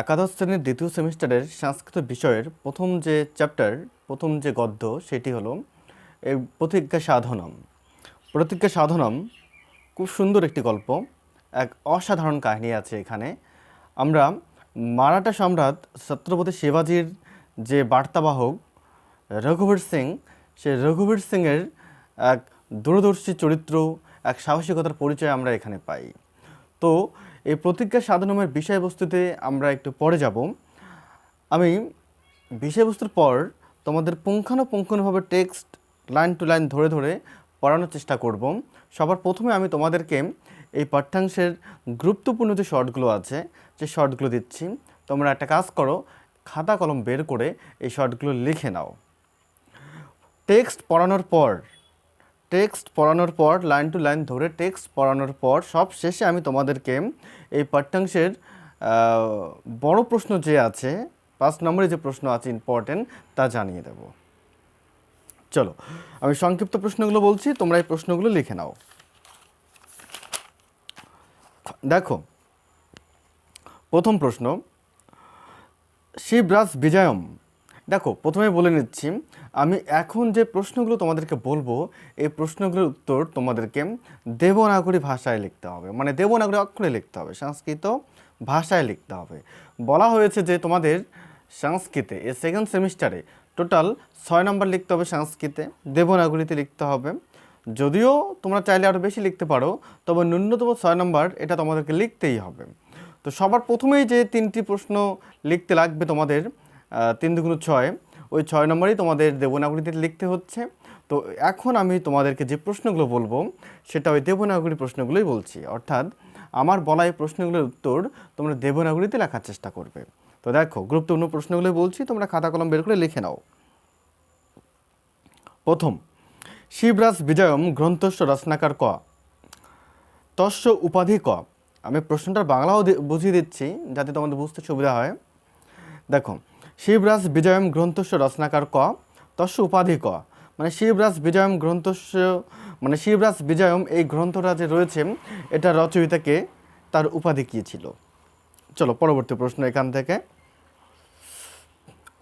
একাদশ শ্রেণির দ্বিতীয় সেমিস্টারের সংস্কৃত বিষয়ের প্রথম যে চ্যাপ্টার, প্রথম যে গদ্য, সেটি হলো প্রতিজ্ঞা সাধনম। প্রতিজ্ঞা সাধনম খুব সুন্দর একটি গল্প, এক অসাধারণ কাহিনী আছে এখানে। আমরা মারাঠা সম্রাট ছত্রপতি শিবাজির যে বার্তাবাহক রঘুবীর সিং সে রঘুবীর সিংয়ের এক দূরদর্শী চরিত্র, এক সাহসিকতার পরিচয় আমরা এখানে পাই। তো এই প্রতিজ্ঞা সাধনমের বিষয়বস্তুতে আমরা একটু পরে যাব। আমি বিষয়বস্তুর পর তোমাদের পুঙ্খানুপুঙ্খানুভাবে টেক্সট লাইন টু লাইন ধরে ধরে পড়ানোর চেষ্টা করব। সবার প্রথমে আমি তোমাদেরকে এই পাঠ্যাংশের গুরুত্বপূর্ণ যে শর্টগুলো আছে, যে শর্টগুলো দিচ্ছি, তোমরা একটা কাজ করো, খাতা কলম বের করে এই শর্টগুলো লিখে নাও। টেক্সট পড়ানোর পর টেক্সট পড়ানোর পর, লাইন টু লাইন ধরে টেক্সট পড়ানোর পর সব শেষে আমি তোমাদেরকে এই পাঠ্যাংশের বড় প্রশ্ন যে আছে, পাঁচ নম্বরে যে প্রশ্ন আছে ইম্পর্টেন্ট তা জানিয়ে দেব। চলো, আমি সংক্ষিপ্ত প্রশ্নগুলো বলছি, তোমরা এই প্রশ্নগুলো লিখে নাও। দেখো, প্রথম প্রশ্ন, শিবরাজ বিজয়ম দেখো প্রথমে বলে নিচ্ছি, আমি এখন যে প্রশ্নগুলো তোমাদেরকে বলব, এই প্রশ্নগুলোর উত্তর তোমাদেরকে দেবনাগরী ভাষায় লিখতে হবে। মানে দেবনাগরী অক্ষরে লিখতে হবে, সংস্কৃত ভাষায় লিখতে হবে। বলা হয়েছে যে তোমাদের সংস্কৃতে এই সেকেন্ড সেমিস্টারে টোটাল ছয় নম্বর লিখতে হবে সংস্কৃতে, দেবনাগরীতে লিখতে হবে। যদিও তোমরা চাইলে আরও বেশি লিখতে পারো, তবে ন্যূনতম ছয় নম্বর এটা তোমাদেরকে লিখতেই হবে। তো সবার প্রথমেই যে তিনটি প্রশ্ন লিখতে লাগবে তোমাদের তিন দুগুণ ছয়। ওই ছয় নম্বরই তোমাদের দেবনাগরীতে লিখতে হচ্ছে। তো এখন আমি তোমাদেরকে যে প্রশ্নগুলো বলব, সেটা ওই দেবনাগরী প্রশ্নগুলোই বলছি। অর্থাৎ আমার বলা এই প্রশ্নগুলোর উত্তর তোমরা দেবনাগরীতে লেখার চেষ্টা করবে। তো দেখো গুরুত্বপূর্ণ প্রশ্নগুলো বলছি, তোমরা খাতা কলম বের করে লিখে নাও। প্রথম, শিবরাজ বিজয়ম গ্রন্থস্য রচনাকার ক? তস্য উপাধি ক? আমি প্রশ্নটার বাংলাও বুঝিয়ে দিচ্ছি, যাতে তোমাদের বুঝতে সুবিধা হয়। দেখো শিবরাজ বিজয়ম গ্রন্থস্য রচনাকার ক, তস্য উপাধি ক। মানে শিবরাজ বিজয়ম গ্রন্থস্য মানে শিবরাজ বিজয়ম এই গ্রন্থটা যে রয়েছে, এটা রচয়িতাকে তার উপাধি কী ছিল? চলো, পরবর্তী প্রশ্ন এখান থেকে।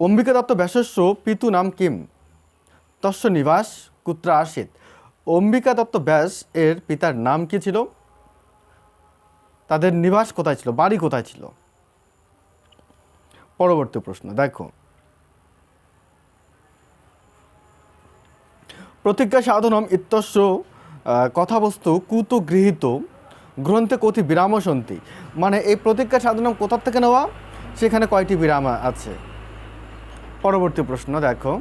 অম্বিকা দত্ত ব্যাসস্য পিতু নাম কিম? তস্য নিবাস, কুত্রা আসিত অম্বিকা দত্ত ব্যাস এর পিতার নাম কি ছিল? তাদের নিবাস কোথায় ছিল? বাড়ি কোথায় ছিল? পরবর্তী প্রশ্ন, দেখো। প্রতিজ্ঞা সাধনম ইত্যস্য কথাবস্তু কুত গৃহীত, গ্রন্থে কথি বিরাম সন্তি। মানে এই প্রতিজ্ঞা সাধনম কোথার থেকে নেওয়া? সেখানে কয়টি বিরাম আছে? পরবর্তী প্রশ্ন, দেখো।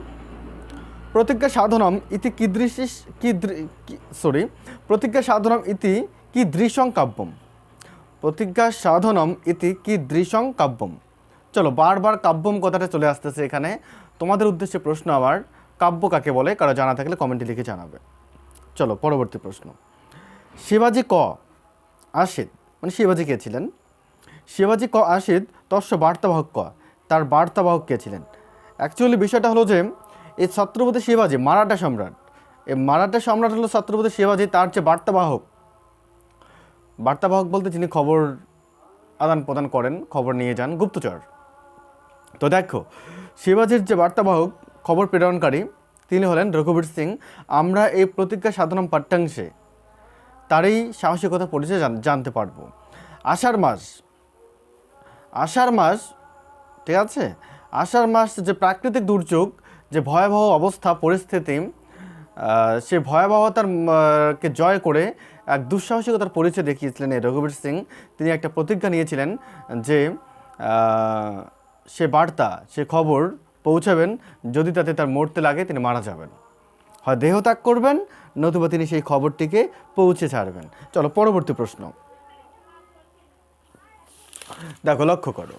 প্রতিজ্ঞা সাধনম ইতি কীদৃশিস কি সরি প্রতিজ্ঞা সাধনম ইতি কি দৃশং কাব্যম। প্রতিজ্ঞা সাধনম ইতি কি দৃশং কাব্যম। চলো বারবার কাব্যম কথাটা চলে আসতেছে এখানে। তোমাদের উদ্দেশ্যে প্রশ্ন আমার, কাব্য কাকে বলে? কারও জানা থাকলে কমেন্টে লিখে জানাবে। চলো, পরবর্তী প্রশ্ন। শিবাজি ক আশিদ মানে শিবাজি কে ছিলেন? শিবাজি ক আশিদ তস্য বার্তাবাহক ক, তার বার্তাবাহক কে ছিলেন? অ্যাকচুয়ালি বিষয়টা হলো যে, এই ছত্রপতি শিবাজি মারাঠা সম্রাট। এই মারাঠা সম্রাট হলো ছত্রপতি শিবাজি, তার যে বার্তাবাহক। বার্তাবাহক বলতে যিনি খবর আদান প্রদান করেন, খবর নিয়ে যান, গুপ্তচর। তো দেখো, শিবাজির যে বার্তাবাহক খবর প্রেরণকারী, তিনি হলেন রঘুবীর সিং। আমরা এই প্রতিজ্ঞা সাধারণ পাঠ্যাংশে তারই সাহসিকতা পরিচয় জান- জানতে পারব। আষাঢ় মাস। আষাঢ় মাস, ঠিক আছে? আষাঢ় মাস যে প্রাকৃতিক দুর্যোগ, যে ভয়াবহ অবস্থা, পরিস্থিতি সে ভয়াবহতার কে জয় করে এক দুঃসাহসিকতার পরিচয় দেখিয়েছিলেন এই রঘুবীর সিং। তিনি একটা প্রতিজ্ঞা নিয়েছিলেন যে সে বার্তা, সে খবর পৌঁছাবেন, যদি তাতে তার মরতে লাগে, তিনি মারা যাবেন। হয় দেহ ত্যাগ করবেন, নতুবা তিনি সেই খবরটিকে পৌঁছে ছাড়বেন। চলো, পরবর্তী প্রশ্ন। দেখো, লক্ষ্য করো।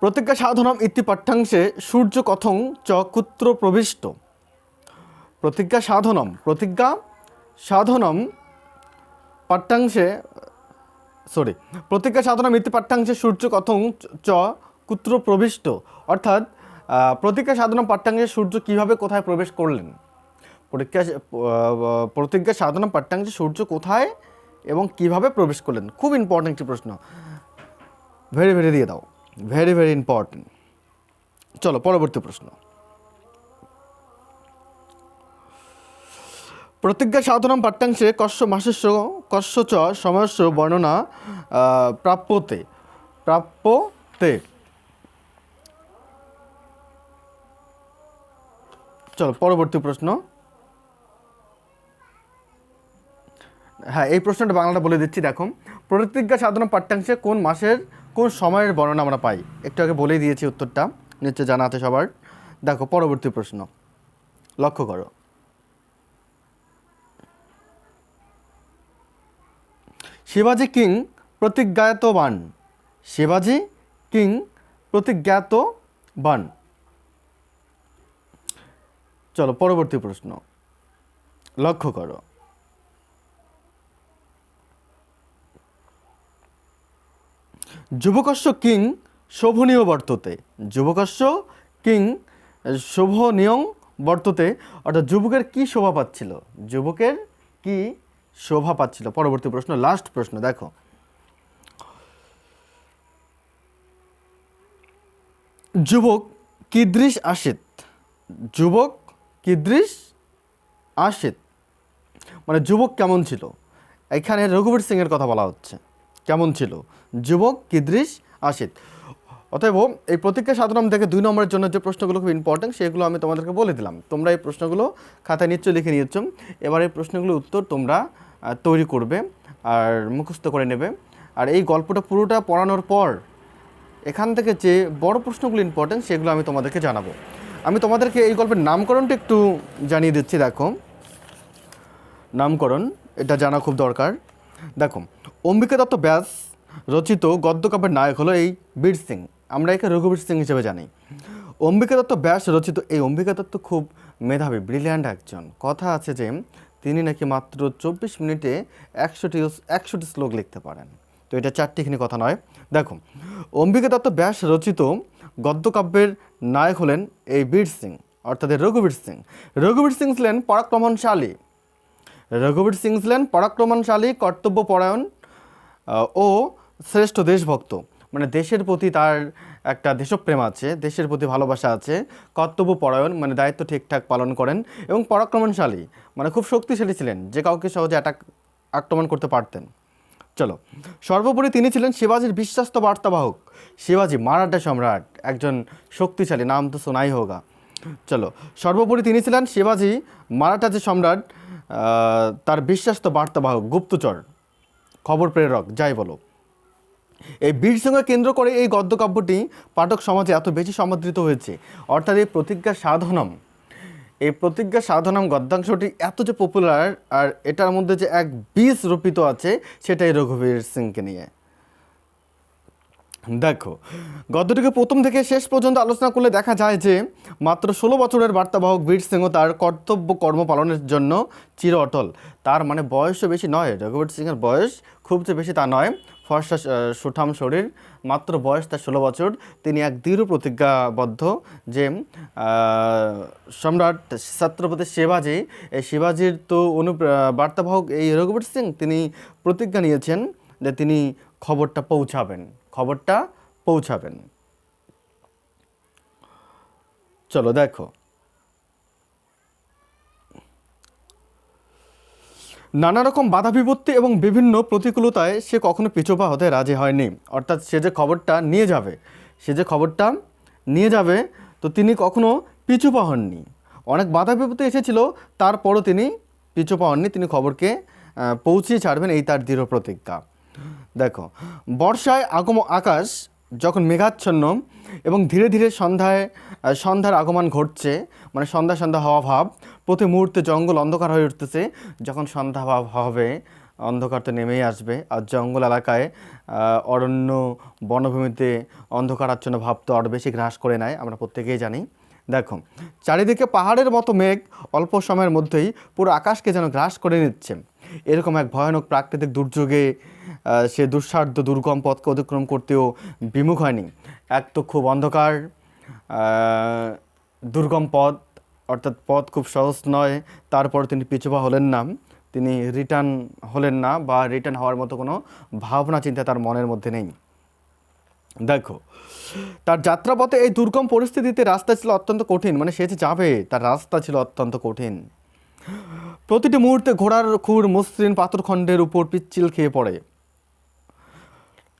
প্রতিজ্ঞা সাধনম ইতি পাঠ্যাংশে সূর্য কথং চ কুত্র প্রবিষ্ট। প্রতিজ্ঞা সাধনম প্রতিজ্ঞা সাধনম পাঠ্যাংশে সরি প্রতিজ্ঞা সাধনা ইতি পাঠ্যাংশে সূর্য কথং চ কুত্র প্রবিষ্ট। অর্থাৎ প্রতিজ্ঞা সাধনম পাঠ্যাংশে সূর্য কীভাবে কোথায় প্রবেশ করলেন? পরীক্ষা প্রতিজ্ঞা সাধনম পাঠ্যাংশে সূর্য কোথায় এবং কীভাবে প্রবেশ করলেন? খুব ইম্পর্টেন্ট একটি প্রশ্ন। ভেরি ভেরি দিয়ে দাও। ভেরি ভেরি ইম্পর্টেন্ট চলো, পরবর্তী প্রশ্ন। প্রতিজ্ঞা সাধনম পাঠ্যাংশে কস্য মাসস্য কস্য চ সময়স্য বর্ণনা প্রাপ্যতে প্রাপ্যতে। চলো, পরবর্তী প্রশ্ন। হ্যাঁ এই প্রশ্নটা বাংলাটা বলে দিচ্ছি, দেখো। প্রতিজ্ঞা সাধনা পাঠ্যাংশে কোন মাসের, কোন সময়ের বর্ণনা আমরা পাই? একটু আগে বলেই দিয়েছি উত্তরটা, নিশ্চয় জানা আছে সবার। দেখো, পরবর্তী প্রশ্ন। লক্ষ্য করো। শিবাজি কিং প্রতিজ্ঞাতবান। শিবাজি কিং প্রতিজ্ঞাতবান। চলো, পরবর্তী প্রশ্ন। লক্ষ্য করো। যুবকস্য কিং শোভনীয় বর্ততে। যুবকস্য কিং শোভনীয় বর্ততে। অর্থাৎ যুবকের কি শোভা পাচ্ছিল? যুবকের কি শোভা পাচ্ছিল। পরবর্তী প্রশ্ন লাস্ট প্রশ্ন, দেখো। যুবক কিদৃশ আসিত যুবক কিদৃশ আসিত মানে যুবক কেমন ছিল? এখানে রঘুবীর সিংয়ের কথা বলা হচ্ছে। কেমন ছিল? যুবক কিদৃশ আসিত অতএব এই প্রতিজ্ঞা সাধারণ থেকে দুই নম্বরের জন্য যে প্রশ্নগুলো খুব ইম্পর্টেন্ট সেগুলো আমি তোমাদেরকে বলে দিলাম। তোমরা এই প্রশ্নগুলো খাতায় নিশ্চয় লিখে নিয়েছ। এবার এই প্রশ্নগুলোর উত্তর তোমরা তৈরি করবে আর মুখস্থ করে নেবে। আর এই গল্পটা পুরোটা পড়ানোর পর এখান থেকে যে বড় প্রশ্নগুলো ইম্পর্টেন্ট সেগুলো আমি তোমাদেরকে জানাব। আমি তোমাদেরকে এই গল্পের নামকরণটা একটু জানিয়ে দিচ্ছি, দেখো। নামকরণ, এটা জানা খুব দরকার। দেখো, অম্বিকা দত্ত ব্যাস রচিত গদ্যকাব্যের নায়ক হলো এই বীর সিং। আমরা একে রঘুবীর সিং হিসেবে জানি। অম্বিকা দত্ত ব্যাস রচিত এই অম্বিকা দত্ত খুব মেধাবী ব্রিলিয়ান্ট একজন। কথা আছে যে, তিনি নাকি মাত্র চব্বিশ মিনিটে একশোটি একশোটি শ্লোক লিখতে পারেন। তো এটা চারটিখানি কথা নয়। দেখো, অম্বিকা দত্ত ব্যাস রচিত গদ্যকাব্যের নায়ক হলেন এই বীর সিং, অর্থাৎ রঘুবীর সিং। রঘুবীর সিং ছিলেন পরাক্রমণশালী রঘুবীর সিং ছিলেন পরাক্রমণশালী কর্তব্যপরায়ণ ও শ্রেষ্ঠ দেশভক্ত। মানে দেশের প্রতি তার একটা দেশপ্রেম আছে, দেশের প্রতি ভালোবাসা আছে, কর্তব্যপরায়ণ মানে দায়িত্ব ঠিকঠাক পালন করেন এবং পরাক্রমণশালী মানে খুব শক্তিশালী ছিলেন, যে কাউকে সহজে অ্যাটাক আক্রমণ করতে পারতেন। চলো, সর্বোপরি তিনি ছিলেন শিবাজির বিশ্বস্ত বার্তাবাহক, শিবাজি মারাঠা সম্রাট, একজন শক্তিশালী, নাম তো সোনাই হোগা চলো, সর্বোপরি তিনি ছিলেন শিবাজি মারাঠা যে সম্রাট তার বিশ্বস্ত বার্তাবাহক গুপ্তচর, খবর প্রেরক, যাই বলো। এই বীর সঙ্গে কেন্দ্র করে এই গদ্যকাব্যটি পাঠক সমাজে এত বেশি সমাদৃত হয়েছে। অর্থাৎ এই প্রতিজ্ঞা সাধনম, এই প্রতিজ্ঞা সাধনম গদ্যাংশটি এত যে পপুলার আর এটার মধ্যে যে এক বীজ রোপিত আছে, সেটাই রঘুবীর সিংকে নিয়ে। দেখো, গদ্যটিকে প্রথম থেকে শেষ পর্যন্ত আলোচনা করলে দেখা যায় যে, মাত্র ষোলো বছরের বার্তাবাহক বীর সিংহ তার কর্তব্য কর্ম পালনের জন্য চির অটল। তার মানে বয়সও বেশি নয়, রঘুবীর সিংহের বয়স খুব যে বেশি তা নয়। ফর্সা সুঠাম শরীর, মাত্র বয়স তার ষোলো বছর। তিনি এক দৃঢ় প্রতিজ্ঞাবদ্ধ যে সম্রাট ছত্রপতি শিবাজি, এই শিবাজির তো অনু বার্তাবাহক এই রঘুবীর সিং, তিনি প্রতিজ্ঞা নিয়েছেন যে তিনি খবরটা পৌঁছাবেন খবরটা পৌঁছাবেন। চলো দেখো। নানা রকম বাধা বিপত্তি এবং বিভিন্ন প্রতিকূলতায় সে কখনো পিছুপা হতে রাজি হয়নি। অর্থাৎ সে যে খবরটা নিয়ে যাবে, সে যে খবরটা নিয়ে যাবে, তো তিনি কখনো পিছুপা হননি। অনেক বাধা বিপত্তি এসেছিল, তারপরও তিনি পিছুপা হননি, তিনি খবরকে পৌঁছিয়ে ছাড়বেন এই তার দৃঢ় প্রতিজ্ঞা। দেখো, বর্ষায় আগম আকাশ যখন মেঘাচ্ছন্ন এবং ধীরে ধীরে সন্ধ্যায় সন্ধ্যার আগমন ঘটছে মানে সন্ধ্যা সন্ধ্যা হওয়া ভাব প্রতি মুহূর্তে জঙ্গল অন্ধকার হয়ে উঠতেছে। যখন সন্ধ্যা ভাব হবে, অন্ধকার তো নেমেই আসবে। আর জঙ্গল এলাকায় অরণ্য বনভূমিতে অন্ধকারাচ্ছন্ন ভাব তো আরও বেশি গ্রাস করে নেয়, আমরা প্রত্যেকেই জানি। দেখো, চারিদিকে পাহাড়ের মতো মেঘ অল্প সময়ের মধ্যেই পুরো আকাশকে যেন গ্রাস করে নিচ্ছে। এরকম এক ভয়ানক প্রাকৃতিক দুর্যোগে সে দুঃসাধ্য দুর্গম পথকে অতিক্রম করতেও বিমুখ হয়নি। এক তো খুব অন্ধকার দুর্গম পথ অর্থাৎ পথ খুব সহজ নয়, তারপর তিনি পিছুপা হলেন না। তিনি রিটার্ন হলেন না বা রিটার্ন হওয়ার মতো কোনো ভাবনা, চিন্তা তার মনের মধ্যে নেই। দেখো, তার যাত্রাপথে এই দুর্গম পরিস্থিতিতে রাস্তা ছিল অত্যন্ত কঠিন মানে সে যে যাবে, তার রাস্তা ছিল অত্যন্ত কঠিন। প্রতিটি মুহূর্তে ঘোড়ার খুর, মসৃণ পাথরখণ্ডের উপর পিচ্ছিল খেয়ে পড়ে।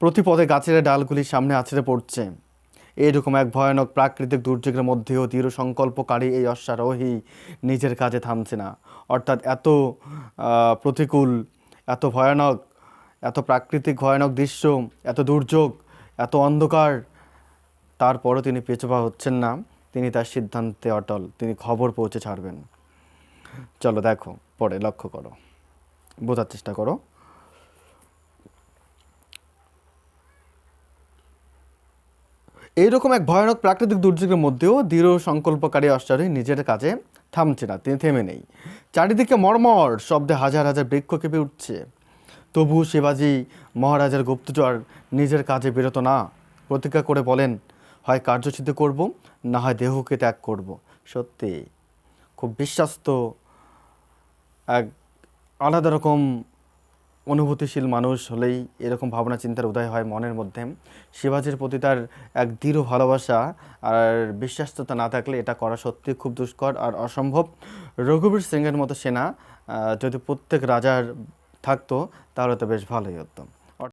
প্রতি পদে গাছের ডালগুলি সামনে আছড়ে পড়ছে। এইরকম এক ভয়ানক প্রাকৃতিক দুর্যোগের মধ্যেও দৃঢ় সংকল্পকারী এই অশ্বারোহী নিজের কাজে থামছে না। অর্থাৎ এত প্রতিকূল, এত ভয়ানক, এত প্রাকৃতিক ভয়ানক দৃশ্য, এত দুর্যোগ, এত অন্ধকার, তারপরও তিনি পেছপা হচ্ছেন না। তিনি তার সিদ্ধান্তে অটল। তিনি খবর পৌঁছে ছাড়বেন। চলো দেখো, পরে লক্ষ্য করো। বোঝার চেষ্টা করো। এইরকম এক ভয়ানক প্রাকৃতিক দুর্যোগের মধ্যেও দৃঢ় সংকল্পকারী অশ্বারোহী নিজের কাজে থামছে না, তিনি থেমে নেই। চারিদিকে মর্মর শব্দে হাজার হাজার বৃক্ষ কেঁপে উঠছে। তবু শিবাজি মহারাজার গুপ্তচর নিজের কাজে বিরত না, প্রতিজ্ঞা করে বলেন, হয় কার্যসিদ্ধি করব, না হয় দেহকে ত্যাগ করব। সত্যি, খুব বিশ্বাস্ত, এক আলাদা রকম অনুভূতিশীল মানুষ হলেই এরকম ভাবনা চিন্তার উদয় হয় মনের মধ্যে। শিবাজির প্রতি তার এক দৃঢ় ভালোবাসা আর বিশ্বাস্ততা না থাকলে এটা করা সত্যি খুব দুষ্কর আর অসম্ভব। রঘুবীর সিংয়ের মতো সেনা যদি প্রত্যেক রাজার থাকতো, তাহলে তো বেশ ভালোই হতো।